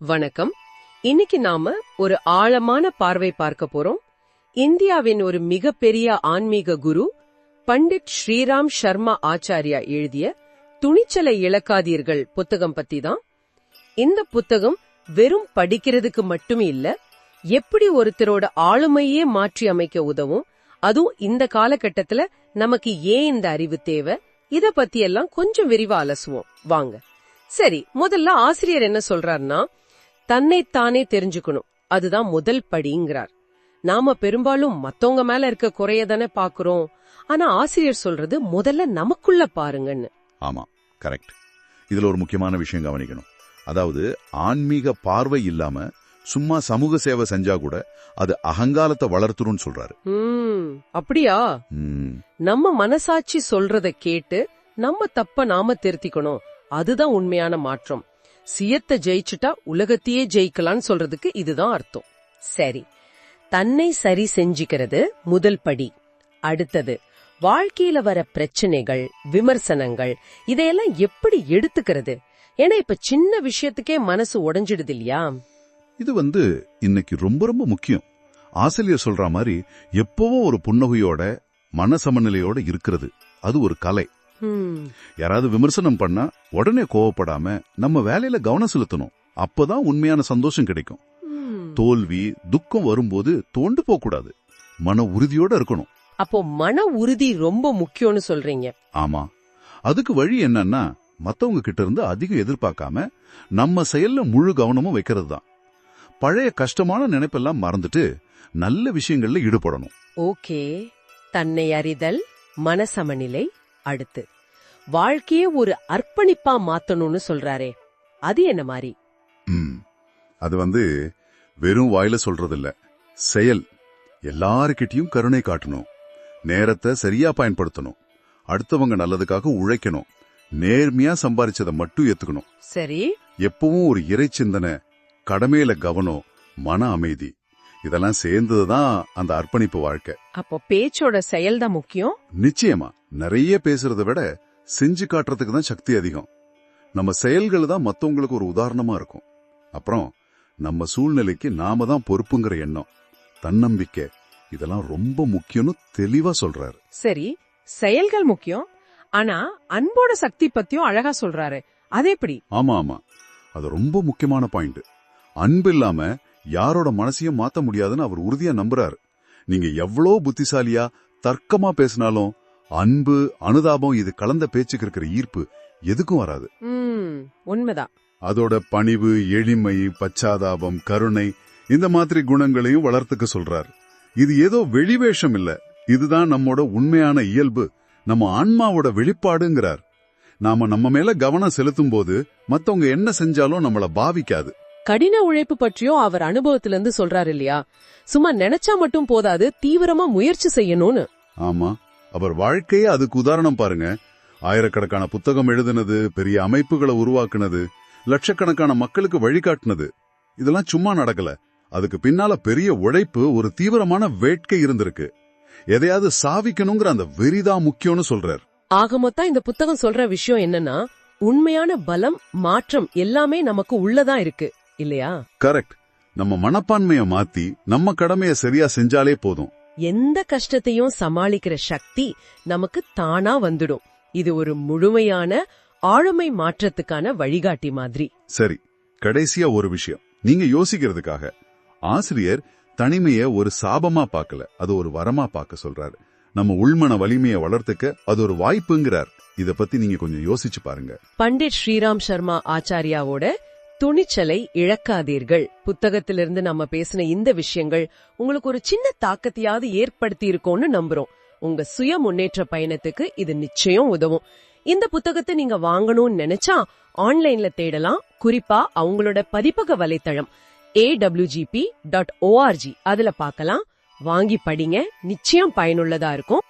வணக்கம். இன்னைக்கு நாம ஒரு ஆழமான பார்வை பார்க்க போறோம். இந்தியாவின் ஒரு மிகப்பெரிய ஆன்மீக குரு பண்டிட் ஸ்ரீராம் சர்மா ஆச்சாரியா எழுதிய துணிச்சலை இழக்காதீர்கள் புத்தகம் பத்தி தான். இந்த புத்தகம் வெறும் படிக்கிறதுக்கு மட்டும் இல்ல எப்படி ஒருத்தரோட ஆளுமையே மாற்றி அமைக்க உதவும் அதுவும் இந்த காலகட்டத்துல நமக்கு ஏன் இந்த அறிவு தேவை இத பத்தி எல்லாம் கொஞ்சம் விரிவா அலசுவோம். வாங்க. சரி முதல்ல ஆசிரியர் என்ன சொல்றாருன்னா தன்னைத்தானே தெரிஞ்சுக்கணும். அதுதான் முதல் படிங்கிறார். நாம பெரும்பாலும் மத்தவங்க மேல இருக்க குறைய தானே பாக்குறோம். ஆனா ஆசிரியர் சொல்றது முதல்ல நமக்குள்ள பாருங்கன்னு. ஆமா கரெக்ட் இதுல ஒரு முக்கியமான விஷயம் கவனிக்கணும். அதாவது ஆன்மீக பார்வை இல்லாம சும்மா சமூக சேவை செஞ்சா கூட அது அகங்காலத்தை வளர்த்துருன்னு சொல்றாரு. அப்படியா? நம்ம மனசாட்சி சொல்றத கேட்டு நம்ம தப்ப நாம திருத்திக்கணும். அதுதான் உண்மையான மாற்றம். சியத்தை ஜெயிச்சுட்டா உலகத்தையே ஜெயிக்கலாம்னு சொல்றதுக்கு இதுதான் அர்த்தம். சரி தன்னை சரி செஞ்சுக்கிறது முதல் படி. அடுத்தது வாழ்க்கையில வர பிரச்சனைகள் விமர்சனங்கள் இதையெல்லாம் எப்படி எடுத்துக்கிறது? ஏன்னா இப்ப சின்ன விஷயத்துக்கே மனசு உடைஞ்சிடுது இல்லையா? இது வந்து இன்னைக்கு ரொம்ப ரொம்ப முக்கியம். ஆசிரியர் சொல்ற மாதிரி எப்பவும் ஒரு புன்னகையோட மன சமநிலையோட இருக்கிறது. அது ஒரு கலை. யாராவது விமர்சனம் பண்ணா உடனே கோவப்படாம நம்ம வேலையில கவனம் செலுத்தணும். அப்பதான் உண்மையான சந்தோஷம் கிடைக்கும். தோல்வி துக்கம் வரும்போது தோண்டு போக கூடாது. மன உறுதியோட இருக்கணும். அப்போ மன உறுதி ரொம்ப முக்கியம்னு சொல்றீங்க. ஆமா. அதுக்கு வழி என்னன்னா மத்தவங்க கிட்ட இருந்து அதிகம் எதிர்பார்க்காம நம்ம செயல்ல முழு கவனமும் வைக்கிறது தான். பழைய கஷ்டமான நினைப்பெல்லாம் மறந்துட்டு நல்ல விஷயங்கள்ல ஈடுபடணும். ஓகே. தன்னை அறிதல் மனசமநிலை அடுத்து வாழ்க்கையே ஒரு அர்ப்பணிப்பா மாத்தணும்னு சொல்றாரே அது என்ன மாதிரி. அது வந்து வெறும் வாயில சொல்றது இல்ல செயல் எல்லாருக்கிட்டையும் கருணை காட்டணும். நேரத்தை சரியா பயன்படுத்தணும். அடுத்தவங்க நல்லதுக்காக உழைக்கணும். நேர்மையா சம்பாரிச்சதை மட்டும் ஏத்துக்கணும். சரி. எப்பவும் ஒரு இறை சிந்தனை கடமையில கவனம் மன அமைதி. இதெல்லாம் சேர்ந்ததுதான் அந்த அர்ப்பணிப்பு வாழ்க்கை. அப்போ பேச்சோட செயல் தான் முக்கியம்? நிச்சயமா. நிறைய பேசுறதை விட செஞ்சு காட்டுறதுக்கு தான் சக்தி அதிகம். நம்ம செயல்கள் தான் மத்தவங்களுக்கு ஒரு உதாரணமா இருக்கும். அப்புறம் நம்ம சூழ்நிலைக்கு நாம தான் பொறுப்புங்கிற எண்ணம் தன்னம்பிக்கை இதெல்லாம் ரொம்ப முக்கியம்னு தெளிவா சொல்றாரு. சரி செயல்கள் முக்கியம் ஆனா அன்போட சக்தி பத்தியும் அழகா சொல்றாரு. அது எப்படி? ஆமா ஆமா. அது ரொம்ப முக்கியமான பாயிண்ட். அன்பு இல்லாம யாரோட மனசையும் மாத்த முடியாதுன்னு அவர் உறுதியா நம்புறாரு. நீங்க எவ்வளோ புத்திசாலியா தர்க்கமா பேசினாலும் அன்பு அனுதாபம் இது கலந்த பேச்சுக்கு இருக்கிற ஈர்ப்பு எதுக்கும் வராது. உண்மைதான். அதோட பணிவு எளிமை பச்சாதாபம் கருணை இந்த மாதிரி குணங்களையும் வளர்த்துக்க சொல்றார். இது ஏதோ வெளிவேஷம் இல்ல. இதுதான் நம்மோட உண்மையான இயல்பு. நம்ம ஆன்மாவோட வெளிப்பாடுங்கிறார். நாம நம்ம மேல கவனம் செலுத்தும் போது மத்தவங்க என்ன செஞ்சாலும் நம்மள பாவிக்காது. கடின உழைப்பு பற்றியும் அவர் அனுபவத்துல இருந்து சொல்றாரு இல்லையா? சும்மா நினைச்சா மட்டும் போதாது தீவிரமா முயற்சி செய்யணும்னு. ஆமா. அவர் வாழ்க்கையே அதுக்கு உதாரணம் பாருங்க. ஆயிரக்கணக்கான புத்தகம் எழுதுனது பெரிய அமைப்புகளை உருவாக்குனது லட்சக்கணக்கான மக்களுக்கு வழிகாட்டுனது. இதெல்லாம் சும்மா நடக்கல. அதுக்கு பின்னால பெரிய உழைப்பு ஒரு தீவிரமான வேட்கை இருந்திருக்கு. எதையாவது சாவிக்கணுங்கிற அந்த வெறிதான் முக்கியம்னு சொல்றார். ஆக மொத்தம் இந்த புத்தகம் சொல்ற விஷயம் என்னன்னா உண்மையான பலம் மாற்றம் எல்லாமே நமக்கு உள்ளதா இருக்கு இல்லையா? கரெக்ட். நம்ம மனப்பான்மைய மாத்தி நம்ம கடமைய சரியா செஞ்சாலே போதும். எந்த கஷ்டத்தையும் சமாளிக்கிற சக்தி நமக்கு தானா வந்துடும். இது ஒரு முழுமையான ஆளுமை மாற்றத்துக்கான வழிகாட்டி மாதிரி. சரி கடைசியா ஒரு விஷயம். நீங்க யோசிக்கிறதுக்காக. ஆசிரியர் தனிமைய ஒரு சாபமா பார்க்கல அது ஒரு வரமா பார்க்க சொல்றாரு. நம்ம உள்மன வலிமையை வளர்த்துக்க அது ஒரு வாய்ப்புங்கிறார். இத பத்தி நீங்க கொஞ்சம் யோசிச்சு பாருங்க. பண்டிட் ஸ்ரீராம் சர்மா ஆச்சாரியாவோட துணிச்சலை இழக்காதீர்கள். புத்தகத்திலிருந்து நம்ம பேசின இந்த விஷயங்கள் உங்களுக்கு ஒரு சின்ன தாக்கத்தையாவது ஏற்படுத்தி இருக்கோம்னு நம்புறோம். உங்க சுய முன்னேற்ற பயணத்துக்கு இது நிச்சயம் உதவும். இந்த புத்தகத்தை நீங்க வாங்கணும்னு நினைச்சா ஆன்லைன்ல தேடலாம். குறிப்பா அவங்களோட பதிப்பக வலைத்தளம் ஏடபிள்யூஜிபி டாட் ஓஆர்ஜி அதுல பார்க்கலாம். வாங்கி படிங்க. நிச்சயம் பயனுள்ளதா இருக்கும்.